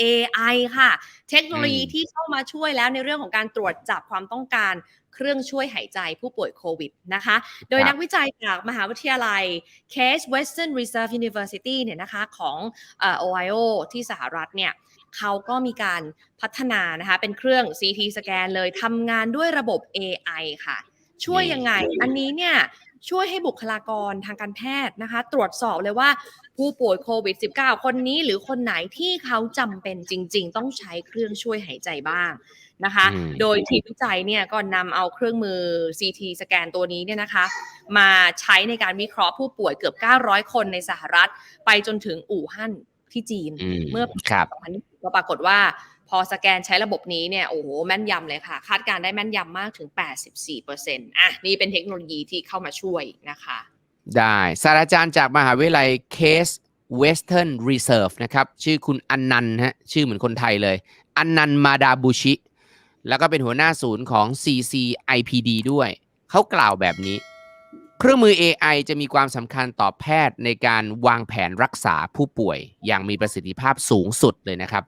AI ค่ะ เทคโนโลยีอืมที่เข้ามาช่วยแล้วในเรื่องของการตรวจจับความต้องการเครื่องช่วยหายใจผู้ป่วยโควิดนะคะ โดยครับนักวิจัยจากมหาวิทยาลัย Case Western Reserve University เนี่ยนะคะของเอ่อ Ohio ที่สหรัฐเนี่ยเขาก็มีการพัฒนานะคะเป็นเครื่อง CT สแกนเลยทำงานด้วยระบบ AI ค่ะ ช่วยนี่ยังไง อันนี้เนี่ย ช่วยให้บุคลากรทางการแพทย์นะคะ ตรวจสอบเลยว่าผู้ป่วยโควิด -19 คนนี้หรือคนไหนที่เขาจำเป็นจริง ๆ ต้องใช้เครื่องช่วยหายใจบ้างนะคะอืมโดยทีมวิจัยเนี่ยก็นำเอาเครื่องมือ CT สแกนตัวนี้เนี่ยนะคะ มาใช้ในการวิเคราะห์ผู้ป่วยเกือบ 900 คนในสหรัฐ ไปจนถึงอู่ฮั่นที่จีนอืมเมื่อปีครับ2020ก็ปรากฏว่า พอสแกนใช้ระบบนี้เนี่ยโอ้โหแม่นยำเลยค่ะ คาดการได้แม่นยำมากถึง 84%อะนี่เป็นเทคโนโลยีที่เข้ามาช่วยนะคะ ได้ศาสตราจารย์จากมหาวิทยาลัย Case Western Reserve นะครับ ชื่อคุณอันนันต์ฮะชื่อเหมือนคนไทยเลยอันนันต์มาดาบุชิ แล้วก็เป็นหัวหน้าศูนย์ของ CCIPD ด้วย เขากล่าวแบบนี้ เครื่องมือ AI จะมีความสำคัญต่อแพทย์ในการวางแผนรักษาผู้ป่วย อย่างมีประสิทธิภาพสูงสุดเลยนะครับ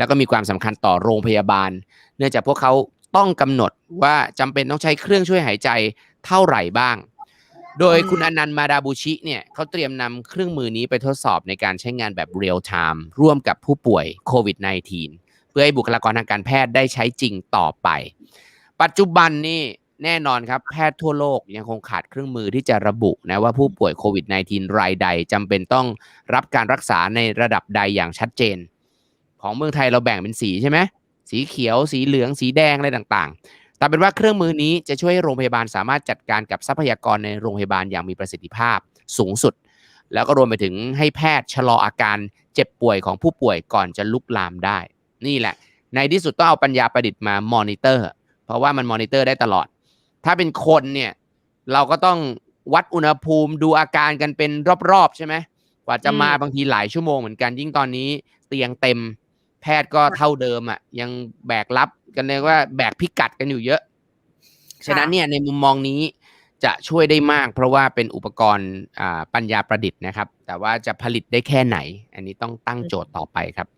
แล้วก็มีความสำคัญต่อโรงพยาบาล เนื่องจากพวกเขาต้องกำหนดว่าจำเป็นต้องใช้เครื่องช่วยหายใจเท่าไหร่บ้าง โดยคุณอนันต์มาดาบูชิเนี่ยเขาเตรียมนำเครื่องมือนี้ไปทดสอบในการใช้งานแบบเรียลไทม์ร่วมกับผู้ป่วยโควิด -19 เพื่อให้บุคลากรทางการแพทย์ได้ใช้จริงต่อไป ปัจจุบันนี่แน่นอนครับ แพทย์ทั่วโลกยังคงขาดเครื่องมือที่จะระบุนะว่าผู้ป่วยโควิด -19 รายใดจำเป็นต้องรับการรักษาในระดับใดอย่างชัดเจน ของเมืองไทยเราแบ่งเป็นสีใช่ไหมสีเขียว สีเหลือง สีแดงอะไรต่างๆแต่เป็นว่าเครื่องมือนี้จะช่วยให้โรงพยาบาลสามารถจัดการกับทรัพยากรในโรงพยาบาลอย่างมีประสิทธิภาพสูงสุด แล้วก็รวมไปถึงให้แพทย์ชะลออาการเจ็บป่วยของผู้ป่วยก่อนจะลุกลามได้ นี่แหละ ในที่สุดต้องเอาปัญญาประดิษฐ์มามอนิเตอร์ เพราะว่ามันมอนิเตอร์ได้ตลอด ถ้าเป็นคนเนี่ยเราก็ต้องวัดอุณหภูมิดูอาการกันเป็นรอบๆใช่ไหมกว่าจะมาอืมบางทีหลายชั่วโมงเหมือนกันยิ่งตอนนี้เตียงเต็ม แพทย์ก็เท่าเดิมอะ ยังแบกรับกันเรียกว่าแบกพิกัดกันอยู่เยอะ ฉะนั้นเนี่ยในมุมมองนี้จะช่วยได้มาก เพราะว่าเป็นอุปกรณ์อ่าปัญญาประดิษฐ์นะครับ แต่ว่าจะผลิตได้แค่ไหน อันนี้ต้องตั้งโจทย์ต่อไปครับ